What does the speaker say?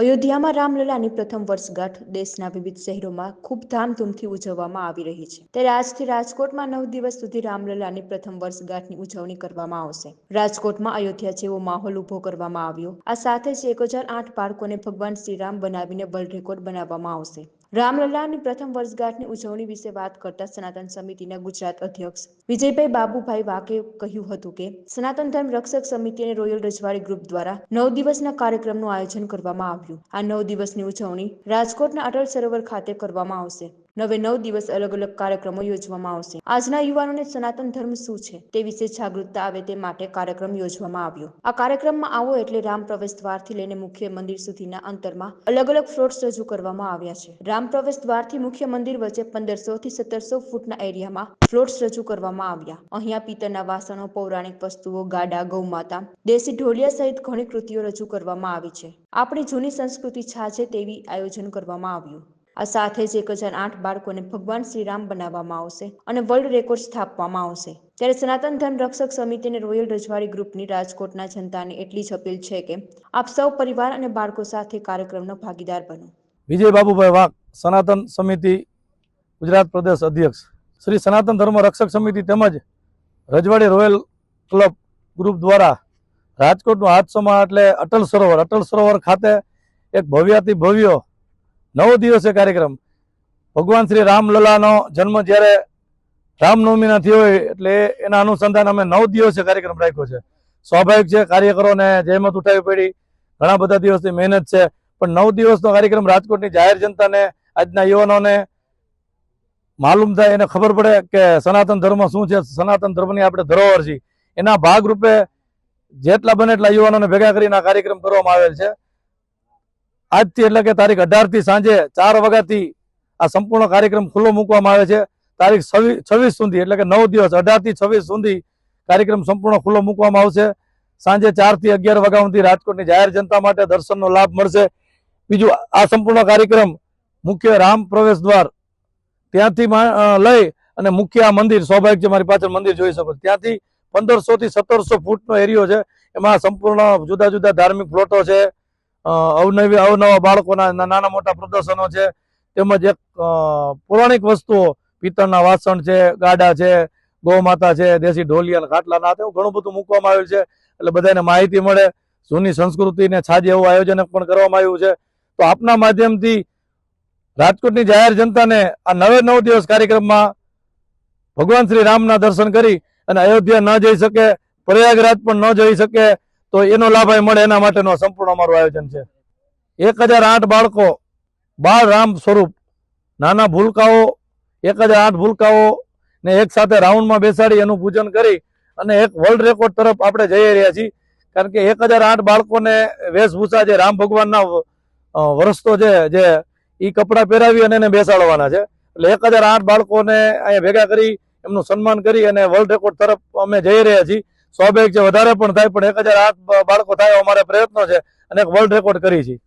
અયોધ્યામાં રામલલાની પ્રથમ વર્ષગાંઠ દેશના વિવિધ શહેરોમાં ખૂબ ધામધૂમથી ઉજવવામાં આવી રહી છે. ત્યારે આજથી રાજકોટમાં નવ દિવસ સુધી રામલલાની પ્રથમ વર્ષગાંઠની ઉજવણી કરવામાં આવશે. રાજકોટમાં અયોધ્યા જેવો માહોલ ઊભો કરવામાં આવ્યો. આ સાથે જ એક હજાર આઠ બાળકોને ભગવાન શ્રીરામ બનાવીને વર્લ્ડ રેકોર્ડ બનાવવામાં આવશે. રામલલાની પ્રથમ વર્ષગાંઠની ઉજવણી વિશે વાત કરતા સનાતન સમિતિના ગુજરાત અધ્યક્ષ વિજયભાઈ બાબુભાઈ વાકે કહ્યું હતું કે, સનાતન ધર્મ રક્ષક સમિતિ અને રોયલ રજવાડી ગ્રુપ દ્વારા નવ દિવસના કાર્યક્રમનું આયોજન કરવામાં આવ્યું. આ નવ દિવસની ઉજવણી રાજકોટના અટલ સરોવર ખાતે કરવામાં આવશે. નવે નવ દિવસ અલગ અલગ કાર્યક્રમો યોજવામાં આવશે. આજના યુવાનોને સનાતન ધર્મ શું છે તે વિશે જાગૃતતા આવે તે માટે કાર્યક્રમ યોજવામાં આવ્યો. આ કાર્યક્રમમાં આવો એટલે રામ પ્રવેશ દ્વારથી લઈને મુખ્ય મંદિર સુધીના અંતરમાં અલગ અલગ ફ્લોટ્સ રજૂ કરવામાં આવ્યા છે. રામ પ્રવેશ દ્વારથી મુખ્ય મંદિર વચ્ચે પંદરસો થી સત્તરસો ફૂટના એરિયામાં ફ્લોટ્સ રજૂ કરવામાં આવ્યા. અહીંયા પિત્તળના વાસણો, પૌરાણિક વસ્તુઓ, ગાડા, ગૌમાતા, દેશી ઢોલિયા સહિત ઘણી કૃતિઓ રજૂ કરવામાં આવી છે. આપણી જૂની સંસ્કૃતિ છાજે તેવી આયોજન કરવામાં આવ્યું. આ સાથે જ એક હજાર આઠ બાળકોને ભગવાન શ્રીરામ બનાવવામાં આવશે અને વર્લ્ડ રેકોર્ડ સ્થાપવામાં આવશે. ત્યારે સનાતન ધર્મ રક્ષક સમિતિ અને રોયલ રજવાડી ગ્રુપની રાજકોટના જનતાને એટલી જ અપીલ છે કે આપ સૌ પરિવાર અને બાળકો સાથે કાર્યક્રમનો ભાગીદાર બનો. વિજય બાબુભાઈ વાઘ, સનાતન સમિતિ ગુજરાત પ્રદેશ અધ્યક્ષ. શ્રી સનાતન ધર્મ રક્ષક સમિતિ તેમજ રજવાડી રોયલ ક્લબ ગ્રુપ દ્વારા રાજકોટનું હાથસોમાં એટલે અટલ સરોવર અટલ સરોવર ખાતે એક ભવ્યાતિ ભવ્ય નવ દિવસે કાર્યક્રમ. ભગવાન શ્રી રામલલાનો જન્મ જ્યારે રામનવમીના થયો હોય એટલે એના અનુસંધાન અમે નવ દિવસે કાર્યક્રમ રાખ્યો છે. સ્વાભાવિક છે, કાર્યકરોને જહેમત ઉઠાવી પડી. ઘણા બધા દિવસની મહેનત છે. પણ નવ દિવસનો કાર્યક્રમ રાજકોટની જાહેર જનતાને, આજના યુવાનોને માલુમ થાય એને ખબર પડે કે સનાતન ધર્મ શું છે? સનાતન ધર્મની આપણે ધરોહર છે એના ભાગરૂપે જેટલા બને એટલા યુવાનોને ભેગા કરીને આ કાર્યક્રમ કરવામાં આવેલ છે. આજથી એટલે કે તારીખ અઢારથી સાંજે ચાર વાગ્યાથી આ સંપૂર્ણ કાર્યક્રમ ખુલ્લો મૂકવામાં આવે છે. તારીખ છવ્વીસ સુધી એટલે કે નવ દિવસ, અઢારથી છવ્વીસ સુધી કાર્યક્રમ સંપૂર્ણ ખુલ્લો મૂકવામાં આવશે. સાંજે ચારથી અગિયાર વાગ્યા સુધી રાજકોટની જાહેર જનતા માટે દર્શનનો લાભ મળશે. બીજું, આ સંપૂર્ણ કાર્યક્રમ મુખ્ય રામ પ્રવેશ દ્વાર ત્યાંથી લઈ અને મુખ્ય આ મંદિર, સ્વાભાવિક છે મારી પાછળ મંદિર જોઈ શકો ત્યાંથી પંદરસો થી સત્તરસો ફૂટનો એરિયો છે. એમાં સંપૂર્ણ જુદા જુદા ધાર્મિક પ્લોટો છે. અવનવી, અવનવા બાળકોના નાના મોટા પ્રદર્શનો છે. તેમજ એક પૌરાણિક વસ્તુઓ પિત્તળના વાસણ છે, ગાડા છે, ગૌમાતા છે, દેશી ઢોલિયા અને ખાટલા નાથ એવું ઘણું બધું મૂકવામાં આવ્યું છે. એટલે બધાને માહિતી મળે. જૂની સંસ્કૃતિને છાજે એવું આયોજન પણ કરવામાં આવ્યું છે. તો આપના માધ્યમથી રાજકોટની જાહેર જનતાને આ નવે નવ દિવસ કાર્યક્રમમાં ભગવાન શ્રી રામના દર્શન કરી અને અયોધ્યા ન જઈ શકે, પ્રયાગરાજ પણ ન જઈ શકે તો એનો લાભ મળે, એના માટેનું સંપૂર્ણ અમારું આયોજન છે. એક બાળકો, બાળ રામ સ્વરૂપ, નાના ભૂલકાઓ, એક હજાર આઠ ભૂલકાઓ ને એક સાથે રાઉન્ડમાં બેસાડી એનું પૂજન કરી અને એક વર્લ્ડ રેકોર્ડ તરફ આપણે જઈ રહ્યા છીએ. કારણ કે એક હજાર આઠ બાળકોને વેશભૂષા જે રામ ભગવાનના વરસતો છે જે એ કપડાં પહેરાવી અને એને બેસાડવાના છે. એટલે એક બાળકોને અહીંયા ભેગા કરી, એમનું સન્માન કરી અને વર્લ્ડ રેકોર્ડ તરફ અમે જઈ રહ્યા છીએ. સ્વાભાવિક છે, વધારે પણ થાય, પણ એક હજાર આઠ બાળકો થાય અમારે પ્રયત્નો છે અને એક વર્લ્ડ રેકોર્ડ કરી છીએ